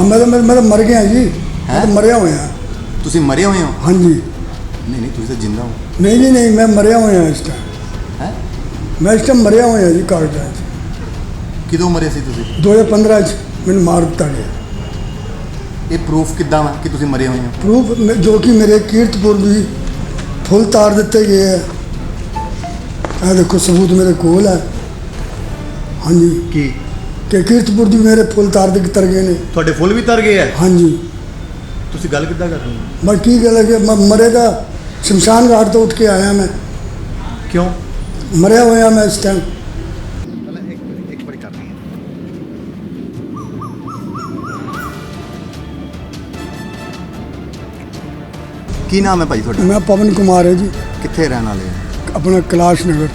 ਹਾਂ ਮੈਂ ਤਾਂ ਮੈਂ ਮੈਂ ਤਾਂ ਮਰ ਗਿਆ ਜੀ ਮੈਂ ਤਾਂ ਮਰਿਆ ਹੋਇਆ ਤੁਸੀਂ ਮਰੇ ਹੋਏ ਹੋ ਹਾਂਜੀ ਨਹੀਂ ਨਹੀਂ ਤੁਸੀਂ ਤਾਂ ਜਿੰਦਾ ਹੋ ਨਹੀਂ ਜੀ ਨਹੀਂ ਮੈਂ ਮਰਿਆ ਹੋਇਆ ਇਸ ਟਾਈਮ ਹੈ ਮੈਂ ਇਸ ਟਾਈਮ ਮਰਿਆ ਹੋਇਆ ਜੀ ਕਾਗਜ਼ਾਂ 'ਚ ਕਿਦੋਂ ਮਰੇ ਸੀ ਤੁਸੀਂ 2015 'ਚ ਮੈਨੂੰ ਮਾਰ ਦਿੱਤਾ ਗਿਆ ਇਹ ਪ੍ਰੂਫ ਕਿੱਦਾਂ ਵਾ ਕਿ ਤੁਸੀਂ ਮਰੇ ਹੋਏ ਹੋ ਪ੍ਰੂਫ ਮੇ- ਜੋ ਕਿ ਮੇਰੇ ਕੀਰਤਪੁਰ ਵੀ ਫੁੱਲ ਤਾਰ ਦਿੱਤੇ ਗਏ ਹੈ ਇਹ ਦੇਖੋ ਸਬੂਤ ਮੇਰੇ ਕੋਲ ਹੈ ਹਾਂਜੀ ਕੀ ਕਿ ਕੀਰਤਪੁਰ ਦੀ ਮੇਰੇ ਫੁੱਲ ਤਾਰ ਦੇ ਤਰ ਗਏ ਨੇ। ਤੁਹਾਡੇ ਫੁੱਲ ਵੀ ਤਰ ਗਏ ਆ ਹਾਂਜੀ। ਤੁਸੀਂ ਗੱਲ ਕਿੱਦਾਂ ਕਰ ਰਹੇ ਹੋ? ਮੈਂ ਕੀ ਗੱਲ ਹੈ ਕਿ ਮੈਂ ਮਰੇ ਦਾ ਸ਼ਮਸ਼ਾਨ ਘਾਟ ਤੋਂ ਉੱਠ ਕੇ ਆਇਆ ਮੈਂ। ਕਿਉਂ? ਮਰਿਆ ਹੋਇਆ ਮੈਂ ਇਸ ਟਾਈਮ ਕੀ ਨਾਮ ਹੈ ਭਾਈ ਤੁਹਾਡਾ? ਮੈਂ ਪਵਨ ਕੁਮਾਰ ਹੈ ਜੀ। ਕਿੱਥੇ ਰਹਿਣ ਵਾਲੇ ਹੋ? ਆਪਣਾ ਕੈਲਾਸ਼ ਨਗਰ।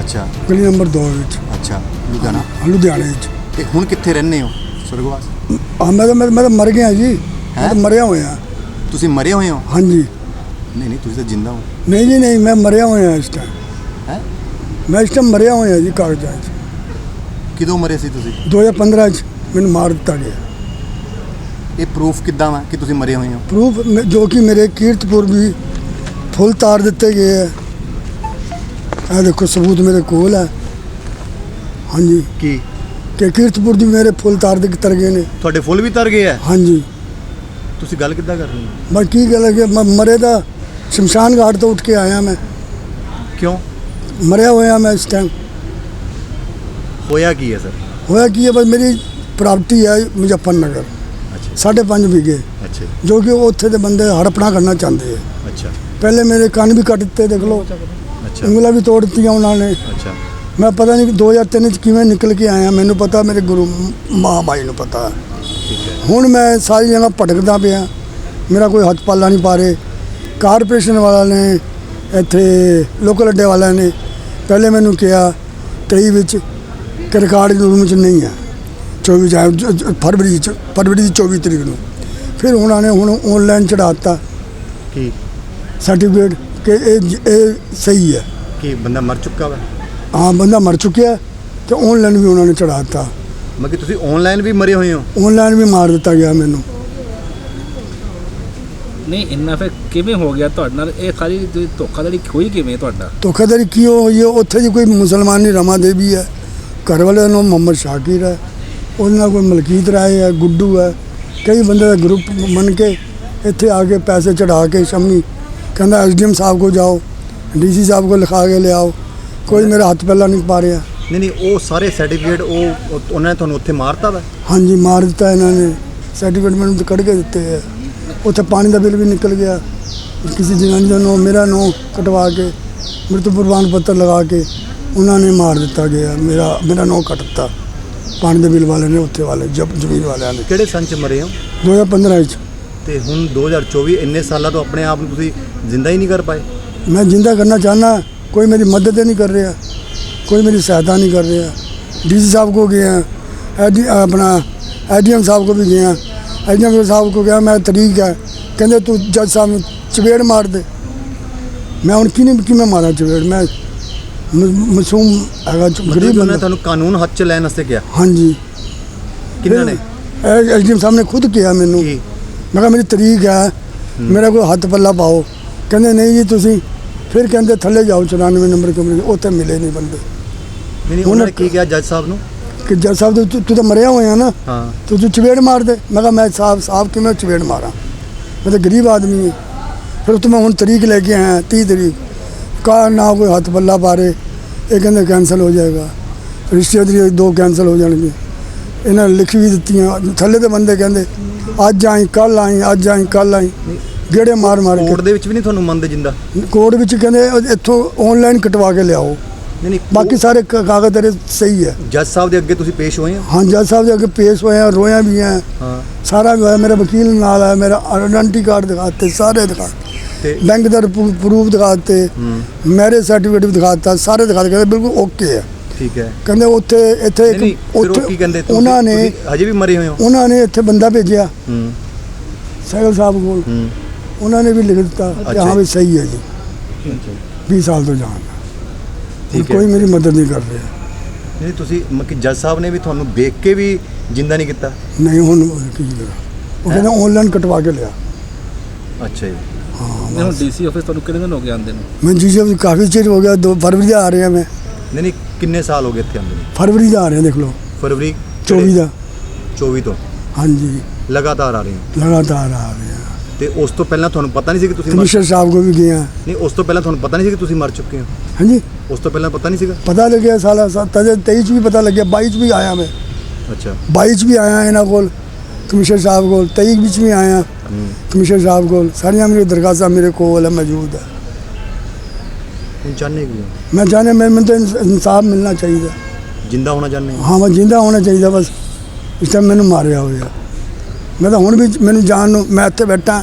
ਅੱਛਾ। ਗਲੀ ਨੰਬਰ 2 ਵਿੱਚ। ਅੱਛਾ ਲੁਧਿਆਣਾ। ਲੁਧਿਆਣੇ ਵਿੱਚ। ਤੇ ਹੁਣ ਕਿੱਥੇ ਰਹਿੰਦੇ ਹੋ ਸੁਰਗਵਾਸ ਹਾਂ ਮੈਂ ਤਾਂ ਮੈਂ ਮੈਂ ਤਾਂ ਮਰ ਗਿਆ ਜੀ। ਮੈਂ? ਤਾਂ ਮਰਿਆ ਹੋਇਆ। ਤੁਸੀਂ ਮਰੇ ਹੋਏ ਹੋ? ਹਾਂਜੀ। ਨਹੀਂ ਨਹੀਂ ਤੁਸੀਂ ਤਾਂ ਜਿੰਦਾ ਹੋ। ਨਹੀਂ ਜੀ ਨਹੀਂ ਮੈਂ ਮਰਿਆ ਹੋਇਆ ਇਸ ਟਾਈਮ ਹੈ? ਮੈਂ ਇਸ ਟਾਈਮ ਮਰਿਆ ਹੋਇਆ ਜੀ ਕਾਗਜ਼ਾਂ 'ਚ। ਕਿਦੋਂ ਮਰੇ ਸੀ ਤੁਸੀਂ? 2015 'ਚ ਮੈਨੂੰ ਮਾਰ ਦਿੱਤਾ ਗਿਆ। ਇਹ ਪ੍ਰੂਫ ਕਿੱਦਾਂ ਵਾ ਕਿ ਤੁਸੀਂ ਮਰੇ ਹੋਏ ਹੋ? ਪ੍ਰੂਫ ਜੋ ਕਿ ਮੇਰੇ ਕੀਰਤਪੁਰ ਵੀ ਫੁੱਲ ਤਾਰ ਦਿੱਤੇ ਗਏ ਹੈ ਇਹ ਦੇਖੋ ਸਬੂਤ ਮੇਰੇ ਕੋਲ ਹੈ ਹਾਂਜੀ। ਕੀ? ਕਿ ਕੀਰਤਪੁਰ ਦੀ ਮੇਰੇ ਫੁੱਲ ਤਾਰ ਦੇ ਤਰ ਗਏ ਨੇ। ਤੁਹਾਡੇ ਫੁੱਲ ਵੀ ਤਰ ਗਏ ਆ? ਹਾਂਜੀ। ਤੁਸੀਂ ਗੱਲ ਕਿੱਦਾਂ ਕਰ ਰਹੇ ਹੋ? ਮੈਂ ਕੀ ਗੱਲ ਹੈ ਕਿ ਮੈਂ ਮਰੇ ਦਾ ਸ਼ਮਸ਼ਾਨ ਘਾਟ ਤੋਂ ਉੱਠ ਕੇ ਆਇਆ ਮੈਂ। ਕਿਉਂ? ਮਰਿਆ ਹੋਇਆ ਮੈਂ ਇਸ ਟਾਈਮ ਹੋਇਆ ਕੀ ਹੈ ਸਰ? ਹੋਇਆ ਕੀ ਹੈ ਬਸ ਮੇਰੀ ਪ੍ਰਾਪਰਟੀ ਹੈ ਮੁਜ਼ੱਫਰਨਗਰ। ਸਾਢੇ ਪੰਜ ਵਿਗੇ। ਅੱਛਾ। ਜੋ ਕਿ ਉੱਥੇ ਦੇ ਬੰਦੇ ਹੜਪਣਾ ਕਰਨਾ ਚਾਹੁੰਦੇ ਹੈ ਅੱਛਾ। ਪਹਿਲੇ ਮੇਰੇ ਕੰਨ ਵੀ ਕੱਟ ਦਿੱਤੇ ਦੇਖ ਲਓ। ਅੱਛਾ। ਉਂਗਲਾਂ ਵੀ ਤੋੜ ਦਿੱਤੀਆਂ ਉਹਨਾਂ ਨੇ। ਅੱਛਾ। ਮੈਂ ਪਤਾ ਨਹੀਂ 2003 ਚ ਕਿਵੇਂ ਨਿਕਲ ਕੇ ਆਇਆ ਮੈਨੂੰ ਪਤਾ ਮੇਰੇ ਗੁਰੂ ਮਾਂ ਬਾਈ ਨੂੰ ਪਤਾ। ਹੁਣ ਮੈਂ ਸਾਰੀ ਜਗ੍ਹਾ ਭਟਕਦਾ ਪਿਆ। ਮੇਰਾ ਕੋਈ ਹੱਥ ਪੱਲਾ ਨਹੀਂ ਪਾ ਰਹੇ ਕਾਰਪੋਰੇਸ਼ਨ ਵਾਲਾ ਨੇ ਇੱਥੇ ਲੋਕਲ ਅੱਡੇ ਵਾਲਿਆਂ ਨੇ ਪਹਿਲੇ ਮੈਨੂੰ ਕਿਹਾ 23 ਵਿੱਚ ਕਿ ਰਿਕਾਰਡ ਰੂਮ ਚ ਨਹੀਂ ਹੈ। 24 ਚ ਆਇਆ, ਜ- ਫਰਵਰੀ ਚ ਫਰਵਰੀ ਦੀ 24 ਤਰੀਕ ਨੂੰ। ਫਿਰ ਉਹਨਾਂ ਨੇ ਹੁਣ ਆਨਲਾਈਨ ਚੜਾਤਾ ਕੀ? ਸਰਟੀਫਿਕੇਟ ਕਿ ਇਹ ਇਹ ਸਹੀ ਹੈ। ਕੀ ਬੰਦਾ ਮਰ ਚੁੱਕਾ ਵਾ? ਹਾਂ ਬੰਦਾ ਮਰ ਚੁੱਕਿਆ ਤੇ ਆਨਲਾਈਨ ਵੀ ਉਹਨਾਂ ਨੇ ਚੜਾਤਾ ਮਤਲਬ ਕਿ ਤੁਸੀਂ ਆਨਲਾਈਨ ਵੀ ਮਰੇ ਹੋਏ ਹੋ? ਆਨਲਾਈਨ ਵੀ ਮਾਰ ਦਿੱਤਾ ਗਿਆ ਮੈਨੂੰ। ਨਹੀਂ ਇੰਨਾ ਫਿਰ ਕਿਵੇਂ ਹੋ ਗਿਆ ਤੁਹਾਡੇ ਨਾਲ? ਇਹ ਸਾਰੀ ਜਿਹੜੀ ਧੋਖਾਧੜੀ ਹੋਈ ਕਿਵੇਂ ਤੁਹਾਡਾ? ਧੋਖਾਧੜੀ ਕਿਉਂ ਹੋਈ ਹੈ? ਉੱਥੇ ਦੀ ਕੋਈ ਮੁਸਲਮਾਨ ਨਹੀਂ ਰਮਾ ਦੇਵੀ ਹੈ। ਘਰ ਵਾਲੇ ਦਾ ਨਾਮ ਮੁਹੰਮਦ ਸ਼ਾਕਿਰ ਹੈ। ਉਹਦੇ ਨਾਲ ਕੋਈ ਮਲਕੀਤ ਰਾਏ ਹੈ ਗੁੱਡੂ ਹੈ। ਕਈ ਬੰਦੇ ਦਾ ਗਰੁੱਪ ਮੰਨ ਕੇ ਇੱਥੇ ਆ ਕੇ ਪੈਸੇ ਚੜਾ ਕੇ ਸ਼ਮੀ ਕਹਿੰਦਾ ਐਸਡੀਐਮ ਸਾਹਿਬ ਕੋ ਜਾਓ ਡੀਸੀ ਸਾਹਿਬ ਕੋ ਲਿਖਾ ਕੇ ਲਿਆਓ। ਕੋਈ ਮੇਰਾ ਹੱਥ ਪਹਿਲਾਂ ਨਹੀਂ ਪਾ ਰਿਹਾ ਨਹੀਂ ਨਹੀਂ ਉਹ ਸਾਰੇ ਸਰਟੀਫਿਕੇਟ ਉਹ ਉਹ- ਉਹਨਾਂ ਨੇ ਤੁਹਾਨੂੰ ਉੱਥੇ ਮਾਰਤਾ ਵਾ? ਹਾਂਜੀ ਮਾਰ ਦਿੱਤਾ ਇਹਨਾਂ ਨੇ। ਸਰਟੀਫਿਕੇਟ ਮੈਨੂੰ ਤਾਂ ਕੱਢ ਕੇ ਦਿੱਤੇ ਹੈ ਉੱਥੇ ਪਾਣੀ ਦਾ ਬਿੱਲ ਵੀ ਨਿਕਲ ਗਿਆ। ਕਿਸੇ ਜਨਾਨੀ ਦਾ ਨਾਂ ਮੇਰਾ ਨਾਂ ਕਟਵਾ ਕੇ ਮ੍ਰਿਤੂ ਪ੍ਰਮਾਣ ਪੱਤਰ ਲਗਾ ਕੇ ਉਹਨਾਂ ਨੇ ਮਾਰ ਦਿੱਤਾ ਗਿਆ। ਮੇਰਾ ਮੇਰਾ ਨਾਂ ਕੱਟ ਦਿੱਤਾ। ਪਾਣੀ ਦੇ ਬਿੱਲ ਵਾਲੇ ਨੇ ਉੱਥੇ ਵਾਲੇ ਜਬ ਜ਼ਮੀਨ ਵਾਲਿਆਂ ਨੇ। ਕਿਹੜੇ ਸੰਨ ਚ ਮਰੇ ਹੋ? 2015 ਵਿੱਚ। ਤੇ ਹੁਣ 2024 ਇੰਨੇ ਸਾਲਾਂ ਤੋਂ ਆਪਣੇ ਆਪ ਨੂੰ ਤੁਸੀਂ ਜ਼ਿੰਦਾ ਹੀ ਨਹੀਂ ਕਰ ਪਾਏ? ਮੈਂ ਜਿੰਦਾ ਕਰਨਾ ਚਾਹਨਾ ਕੋਈ ਮੇਰੀ ਮਦਦ ਹੀ ਨਹੀਂ ਕਰ ਰਿਹਾ ਕੋਈ ਮੇਰੀ ਸਹਾਇਤਾ ਨਹੀਂ ਕਰ ਰਿਹਾ। ਡੀਸੀ ਸਾਹਿਬ ਕੋ ਗਿਆ ਐਡੀ ਆਪਣਾ ਐਡੀਐਮ ਸਾਹਿਬ ਕੋ ਵੀ ਗਿਆ। ਐਡੀਐਮ ਸਾਹਿਬ ਕੋ ਗਿਆ ਮੈਂ ਤਰੀਕ ਹੈ ਕਹਿੰਦੇ ਤੂੰ ਜੱਜ ਸਾਹਿਬ ਨੂੰ ਚਵੇੜ ਮਾਰ ਦੇ। ਮੈਂ ਹੁਣ ਕਿਨੇ ਕਿਵੇਂ ਮਾਰਾਂ ਚਵੇੜ ਮੈਂ ਮ- ਮਾਸੂਮ ਹੈਗਾ ਚ- ਗਰੀਬ ਬੰਦਾ। ਤੁਹਾਨੂੰ ਕਾਨੂੰਨ ਹੱਥ ਚ ਲੈਣ ਵਾਸਤੇ ਕਿਹਾ। ਹਾਂਜੀ। ਕਿੰਨਾਂ ਨੇ? ਐਡੀਐਮ ਸਾਹਿਬ ਨੇ ਖੁਦ ਕਿਹਾ ਮੈਨੂੰ। ਮੈਂ ਕਿਹਾ ਮੇਰੀ ਤਰੀਕ ਹੈ। ਮੇਰਾ ਕੋਈ ਹੱਥ ਪੱਲਾ ਪਾਓ। ਕਹਿੰਦੇ ਨਹੀਂ ਜੀ ਤੁਸੀਂ ਫਿਰ ਕਹਿੰਦੇ ਥੱਲੇ ਜਾਓ 94 ਨੰਬਰ ਕਮਰੇ ਉੱਥੇ ਮਿਲੇ ਨਹੀਂ ਬੰਦੇ। ਨਹੀਂ ਉਹਨਾਂ ਨੇ ਕੀ ਕਿਹਾ ਜੱਜ ਸਾਹਿਬ ਨੂੰ? ਕਿ ਜੱਜ ਸਾਹਿਬ ਤੂੰ- ਤੂੰ ਤੂੰ ਤਾਂ ਮਰਿਆ ਹੋਇਆ ਨਾ। ਹਾਂ। ਤੂੰ ਤੂੰ ਚਵੇੜ ਮਾਰ ਦੇ। ਮੈਂ ਕਿਹਾ ਮੈਂ ਸਾਹਿਬ ਸਾਹਿਬ ਕਿਵੇਂ ਚਵੇੜ ਮਾਰਾਂ? ਮੈਂ ਤਾਂ ਗਰੀਬ ਆਦਮੀ ਹਾਂ। ਫਿਰ ਉੱਥੇ ਮੈਂ ਹੁਣ ਤਰੀਕ ਲੈ ਕੇ ਆਇਆ 30 ਤਰੀਕ। ਕਾ ਨਾ ਕੋਈ ਹੱਥ ਪੱਲਾ ਪਾਰੇ ਇਹ ਕਹਿੰਦੇ ਕੈਂਸਲ ਹੋ ਜਾਏਗਾ। ਰਿਸ਼ਤੇਦਾਰੀ ਦੋ ਕੈਂਸਲ ਹੋ ਜਾਣਗੇ। ਇਹਨਾਂ ਨੇ ਲਿਖ ਵੀ ਦਿੱਤੀਆਂ। ਥੱਲੇ ਦੇ ਬੰਦੇ ਕਹਿੰਦੇ ਅੱਜ ਆਈ ਕੱਲ ਆਈ ਅੱਜ ਆਈ ਕੱਲ ਆਈ। ਗੇੜੇ ਮਾਰ ਮਾਰ ਕੋਰਟ ਦੇ ਵਿੱਚ ਵੀ ਨਹੀਂ ਤੁਹਾਨੂੰ ਮੰਨਦੇ ਜਿੰਦਾ? ਕੋਰਟ ਵਿੱਚ ਕਹਿੰਦੇ ਇੱਥੋਂ ਆਨਲਾਈਨ ਕਟਵਾ ਕੇ ਲਿਆਓ। ਨਹੀਂ ਨਹੀਂ ਬਾਕੀ ਸਾਰੇ ਕ- ਕਾਗਜ਼ ਤੇਰੇ ਸਹੀ ਹੈ। ਜੱਜ ਸਾਹਿਬ ਦੇ ਅੱਗੇ ਤੁਸੀਂ ਪੇਸ਼ ਹੋਏ ਹੋ? ਹਾਂ ਜੱਜ ਸਾਹਿਬ ਦੇ ਅੱਗੇ ਪੇਸ਼ ਹੋਇਆ ਰੋਇਆ ਵੀ ਹੈ ਹਾਂ। ਸਾਰਾ ਵੀ ਹੋਇਆ ਮੇਰਾ ਵਕੀਲ ਨਾਲ ਹੈ ਮੇਰਾ ਆਇਡੈਂਟੀ ਕਾਰਡ ਦਿਖਾਤੇ ਸਾਰੇ ਦਿਖਾ ਤੇ ਬੈਂਕ ਦਾ ਪ੍ਰੂਫ ਦਿਖਾਤੇ ਮੈਰਿਜ ਸਰਟੀਫਿਕੇਟ ਵੀ ਦਿਖਾਤਾ ਸਾਰੇ ਦਿਖਾ ਕੇ ਕਹਿੰਦੇ ਬਿਲਕੁਲ ਓਕੇ ਹੈ। ਠੀਕ ਹੈ। ਕਹਿੰਦੇ ਉੱਥੇ ਇੱਥੇ ਨਹੀਂ ਨਹੀਂ ਇੱਕ ਫਿਰ ਉਹ ਕੀ ਕਹਿੰਦੇ? ਤੁਸੀਂ- ਉਹਨਾਂ ਨੇ ਤੁਸੀਂ ਹਜੇ ਵੀ ਮਰੇ ਹੋਏ ਹੋ? ਉਹਨਾਂ ਨੇ ਇੱਥੇ ਬੰਦਾ ਭੇਜਿਆ। ਹੂੰ। ਸਹਿਗਲ ਸਾਹਿਬ ਕੋਲ। ਹੂੰ। ਉਹਨਾਂ ਨੇ ਵੀ ਲਿਖ ਦਿੱਤਾ ਕਿ ਹਾਂ। ਵੀ ਸਹੀ ਹੈ ਜੀ। 20 ਸਾਲ ਤੋਂ ਜਾਣ। ਠੀਕ ਹੈ। ਕੋਈ ਮੇਰੀ ਮਦਦ ਨਹੀਂ ਕਰ ਰਿਹਾ। ਨਹੀਂ ਤੁਸੀਂ ਮਤਲਬ ਕਿ ਜੱਜ ਸਾਹਿਬ ਨੇ ਵੀ ਤੁਹਾਨੂੰ ਦੇਖ ਕੇ ਵੀ ਜਿੰਦਾ ਨਹੀਂ ਕੀਤਾ? ਨਹੀਂ ਹੁਣ ਕੀ ਕਰਾਂ। ਉਹ ਕਹਿੰਦੇ ਆਨਲਾਈਨ ਕਟਵਾ ਕੇ ਲਿਆ। ਅੱਛਾ ਜੀ। ਨਹੀਂ ਹੁਣ ਡੀਸੀ ਆਫਿਸ ਤੁਹਾਨੂੰ ਕਿੰਨੇ ਦਿਨ ਹੋ ਗਏ ਆਉਂਦੇ ਨੂੰ? ਮੈਂ ਜੀ ਜੀ ਕਾਫੀ ਚਿਰ ਹੋ ਗਿਆ ਦੋ ਫਰਵਰੀ ਦਾ ਆ ਰਿਹਾ ਮੈਂ। ਨਹੀਂ ਨਹੀਂ ਕਿੰਨੇ ਸਾਲ ਹੋ ਗਏ ਇੱਥੇ ਆਉਂਦੇ ਨੂੰ? ਫਰਵਰੀ ਦਾ ਆ ਰਿਹਾ ਦੇਖ ਲਓ। ਫਰਵਰੀ 24 ਦਾ। 24 ਤੋਂ? ਹਾਂਜੀ। ਲਗਾਤਾਰ ਆ ਰਹੇ ਹੋ? ਲਗਾਤਾਰ ਆ ਰਿਹਾ ਤੇ ਉਸ ਤੋਂ ਪਹਿਲਾਂ ਤੁਹਾਨੂੰ ਪਤਾ ਨਹੀਂ ਸੀ ਕਿ ਤੁਸੀਂ ਮਰ ਕਮਿਸ਼ਨਰ ਸਾਹਿਬ ਕੋ ਵੀ ਗਏ ਹਾਂ। ਨਹੀਂ ਉਸ ਤੋਂ ਪਹਿਲਾਂ ਤੁਹਾਨੂੰ ਪਤਾ ਨਹੀਂ ਸੀ ਕਿ ਤੁਸੀਂ ਮਰ ਚੁੱਕੇ ਹੋ? ਹਾਂਜੀ। ਉਸ ਤੋਂ ਪਹਿਲਾਂ ਪਤਾ ਨਹੀਂ ਸੀਗਾ? ਪਤਾ ਲੱਗਿਆ ਸਾਲਾ ਤਜੇ 23 ਚ ਵੀ ਪਤਾ ਲੱਗਿਆ 22 ਚ ਵੀ ਆਇਆ ਮੈਂ। ਅੱਛਾ। 22 ਚ ਵੀ ਆਇਆ ਇਹਨਾਂ ਕੋਲ ਕਮਿਸ਼ਨਰ ਸਾਹਿਬ ਕੋਲ 23 ਵਿੱਚ ਵੀ ਆਇਆ। ਕਮਿਸ਼ਨਰ ਸਾਹਿਬ ਕੋਲ ਸਾਰੀਆਂ ਮੇਰੀ ਦਰਖਾਸਤਾਂ ਮੇਰੇ ਕੋਲ ਹੈ ਮੌਜੂਦ ਹੈ। ਹੁਣ ਚਾਹੁੰਦੇ ਕੀ ਹੋ? ਮੈਂ ਚਾਹੁੰਦਾ ਮੈਂ ਮੈਨੂੰ ਤਾਂ ਇਨਸ- ਇਨਸਾਫ ਮਿਲਣਾ ਚਾਹੀਦਾ। ਜਿੰਦਾ ਹੋਣਾ ਚਾਹੁੰਦੇ ਹੋ? ਹਾਂ ਮੈਂ ਜਿੰਦਾ ਹੋਣਾ ਚਾਹੀਦਾ ਬਸ। ਇਸ ਟਾਈਮ ਮੈਨੂੰ ਮਾਰਿਆ ਹੋਇਆ। ਮੈਂ ਤਾਂ ਹੁਣ ਵੀ ਮੈਨੂੰ ਜਾਣ ਨੂੰ ਮੈਂ ਇੱਥੇ ਬੈਠਾ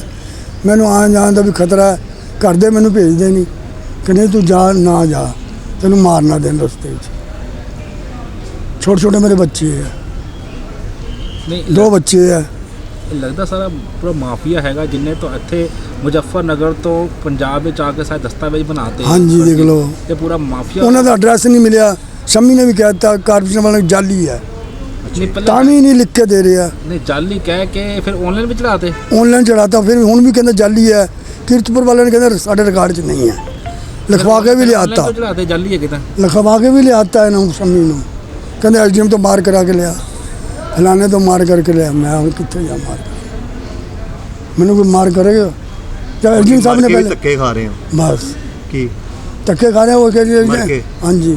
ਮੈਨੂੰ ਆਉਣ ਜਾਣ ਦਾ ਵੀ ਖਤਰਾ ਹੈ। ਘਰ ਦੇ ਮੈਨੂੰ ਭੇਜਦੇ ਨਹੀਂ। ਕਿ ਨਹੀਂ ਤੂੰ ਜਾ ਨਾ ਜਾ। ਤੈਨੂੰ ਮਾਰਨਾ ਦੇਣ ਰਸਤੇ 'ਚ ਛੋਟੇ ਛੋਟੇ ਮੇਰੇ ਬੱਚੇ ਹੈ ਨਹੀਂ ਦੋ ਬੱਚੇ ਇਹ ਲੱਗਦਾ ਸਾਰਾ ਪੂਰਾ ਮਾਫੀਆ ਹੈਗਾ ਜਿੰਨੇ ਤੋਂ ਇੱਥੇ ਮੁਜ਼ੱਫਰਨਗਰ ਤੋਂ ਪੰਜਾਬ ਵਿੱਚ ਆ ਕੇ ਸਾਰੇ ਦਸਤਾਵੇਜ਼ ਬਣਾਤੇ। ਹਾਂਜੀ, ਦੇਖ ਲਓ। ਇਹ ਪੂਰਾ ਮਾਫੀਆ ਉਹਨਾਂ ਦਾ ਐਡਰੈਸ ਨਹੀਂ ਮਿਲਿਆ। ਸ਼ੰਮੀ ਨੇ ਵੀ ਕਹਿ ਦਿੱਤਾ ਕਾਰਪੋਰੇਸ਼ਨ ਵਾਲਿਆਂ ਨੂੰ ਜਾਲੀ ਹੈ। ਨਹੀਂ ਤਾਂ ਪਹਿਲਾਂ ਵੀ ਨਹੀਂ ਲਿਖ ਕੇ ਦੇ ਰਿਹਾ। ਨਹੀਂ ਜਾਲੀ ਕਹਿ ਕੇ ਫਿਰ ਆਨਲਾਈਨ ਵੀ ਚੜਾਤੇ ਆਨਲਾਈਨ ਚੜਾਤਾ ਫਿਰ ਹੁਣ ਵੀ ਕਹਿੰਦਾ ਜਾਲੀ ਹੈ ਕੀਰਤਪੁਰ ਵਾਲਿਆਂ ਨੇ ਕਹਿੰਦਾ ਸਾਡੇ ਰਿਕਾਰਡ 'ਚ ਨਹੀਂ ਹੈ। ਲਿਖਵਾ ਕੇ ਵੀ ਲਿਆਤਾ। ਚੜਾਤੇ ਜਾਲੀ ਲਿਖਵਾ ਕੇ ਵੀ ਲਿਆਤਾ ਇਹਨਾਂ ਨੂੰ ਸ਼ੰਮੀ ਨੂੰ। ਕਹਿੰਦੇ ਐਸਡੀਐਮ ਤੋਂ ਮਾਰ ਕਰਾ ਕੇ ਲਿਆ। ਫਲਾਣੇ ਤੋਂ ਮਾਰ ਕਰਕੇ ਲਿਆ। ਮੈਂ ਹੁਣ ਕਿੱਥੇ ਜਾ ਮਾਰ? ਮੈਨੂੰ ਕੋਈ ਮਾਰ ਕਰੇਗਾ? ਜਦ ਐਸਡੀਐਮ ਸਾਹਿਬ ਨੇ ਪਹਿਲੇ ਧੱਕੇ ਖਾ ਰਹੇ ਹੋ? ਬਸ। ਕੀ? ਧੱਕੇ ਖਾ ਰਹੇ ਮਰ ਕਹਿੰਦੇ ਕੇ? ਹਾਂਜੀ।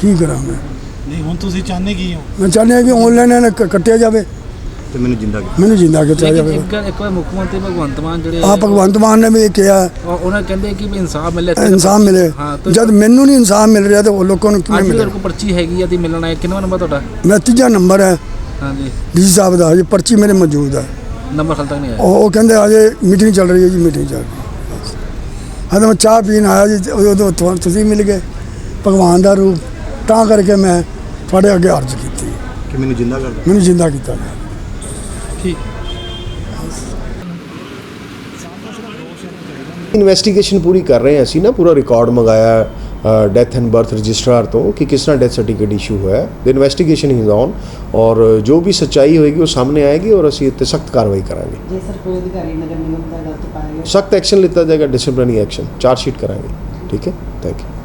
ਕੀ ਕਰਾਂ ਮੈਂ? ਨਹੀਂ ਹੁਣ ਤੁਸੀਂ ਚਾਹੁੰਦੇ ਕੀ ਹੋ? ਮੈਂ ਚਾਹੁੰਦਾ ਹਾਂ ਕਿ ਆਨਲਾਈਨ ਇਹਨਾਂ ਕ- ਕੱਟਿਆ ਜਾਵੇ। ਤੇ ਮੈਨੂੰ ਜਿੰਦਾ ਕੀਤਾ। ਮੈਨੂੰ ਜਿੰਦਾ ਕੀਤਾ ਲੇਕਿਨ ਜਾਵੇ। ਇੱਕ ਗੱਲ ਇੱਕ ਵਾਰ ਮੁੱਖ ਮੰਤਰੀ ਭਗਵੰਤ ਮਾਨ ਜਿਹੜੇ ਆ ਭਗਵੰਤ ਮਾਨ ਨੇ ਵੀ ਇਹ ਕਿਹਾ। ਉਹ- ਉਹਨਾਂ ਕਹਿੰਦੇ ਕਿ ਵੀ ਇਨਸਾਫ ਮਿਲੇ ਇੱਥੇ ਇਨਸਾਫ ਮਿਲੇ। ਹਾਂ ਤੇ ਜਦ ਮੈਨੂੰ ਨਹੀਂ ਇਨਸਾਫ ਮਿਲ ਰਿਹਾ ਤਾਂ ਉਹ ਲੋਕਾਂ ਨੂੰ ਕਿਵੇਂ ਅੱਜ ਵੀ ਮਿਲੇ ਤੁਹਾਡੇ ਕੋਲ ਪਰਚੀ ਹੈਗੀ ਆ ਦੀ ਮਿਲਣਾ ਹੈ ਕਿੰਨਾ ਨੰਬਰ ਤੁਹਾਡਾ? ਮੈਂ ਤੀਜਾ ਨੰਬਰ ਹੈ। ਹਾਂਜੀ। ਡੀ ਸਾਹਿਬ ਦਾ ਹਜੇ ਪਰਚੀ ਮੇਰੇ ਮੌਜੂਦ ਹੈ। ਨੰਬਰ ਹਾਲ ਤੱਕ ਨਹੀਂ ਆਇਆ। ਉਹ ਉਹ ਕਹਿੰਦੇ ਅਜੇ ਮੀਟਿੰਗ ਚੱਲ ਰਹੀ ਹੈ ਜੀ ਮੀਟਿੰਗ ਚੱਲ ਰਹੀ ਹੈ। ਹਾਂ ਤਾਂ ਮੈਂ ਚਾਹ ਪੀਣ ਆਇਆ ਜੀ ਤੇ ਉਦੋਂ ਤੁਹਾਨੂੰ ਤੁਸੀਂ ਮਿਲ ਗਏ। ਭਗਵਾਨ ਦਾ ਰੂਪ। ਤਾਂ ਕਰਕੇ ਮੈਂ ਤੁਹਾਡੇ ਅੱਗੇ ਅਰਜ਼ ਕੀਤੀ। ਕਿ ਮੈਨੂੰ ਜਿੰਦਾ ਕਰ ਦਿਓ। ਮੈਨੂੰ ਜਿੰਦਾ ਕੀਤਾ ਗਿਆ। ਠੀਕ। ਇਨਵੈਸਟੀਗੇਸ਼ਨ ਪੂਰੀ ਕਰ ਰਹੇ ਹਾਂ ਅਸੀਂ ਨਾ ਪੂਰਾ ਰਿਕਾਰਡ ਮੰਗਾਇਆ ਡੈਥ ਐਂਡ ਬਰਥ ਰਜਿਸਟਰਾਰ ਤੋਂ ਕਿ ਕਿਸ ਤਰ੍ਹਾਂ ਡੈਥ ਸਰਟੀਫਿਕੇਟ ਇਸ਼ੂ ਹੋਇਆ ਦ ਇਨਵੈਸਟੀਗੇਸ਼ਨ ਇਜ਼ ਔਨ ਔਰ ਜੋ ਵੀ ਸੱਚਾਈ ਹੋਏਗੀ ਉਹ ਸਾਹਮਣੇ ਆਏਗੀ ਔਰ ਅਸੀਂ ਇੱਥੇ ਸਖਤ ਕਾਰਵਾਈ ਕਰਾਂਗੇ। ਜੇ ਸਰ ਕੋਈ ਅਧਿਕਾਰੀ ਨਗਰ ਨਿਗਮ ਦਾ ਗਲਤ ਪਾਇਆ ਸਖਤ ਐਕਸ਼ਨ ਲਿੱਤਾ ਜਾਏਗਾ ਡਿਸਪਲਿਨਰੀ ਐਕਸ਼ਨ ਚਾਰਜ ਸ਼ੀਟ ਕਰਾਂਗੇ। ਠੀਕ ਹੈ? Thank you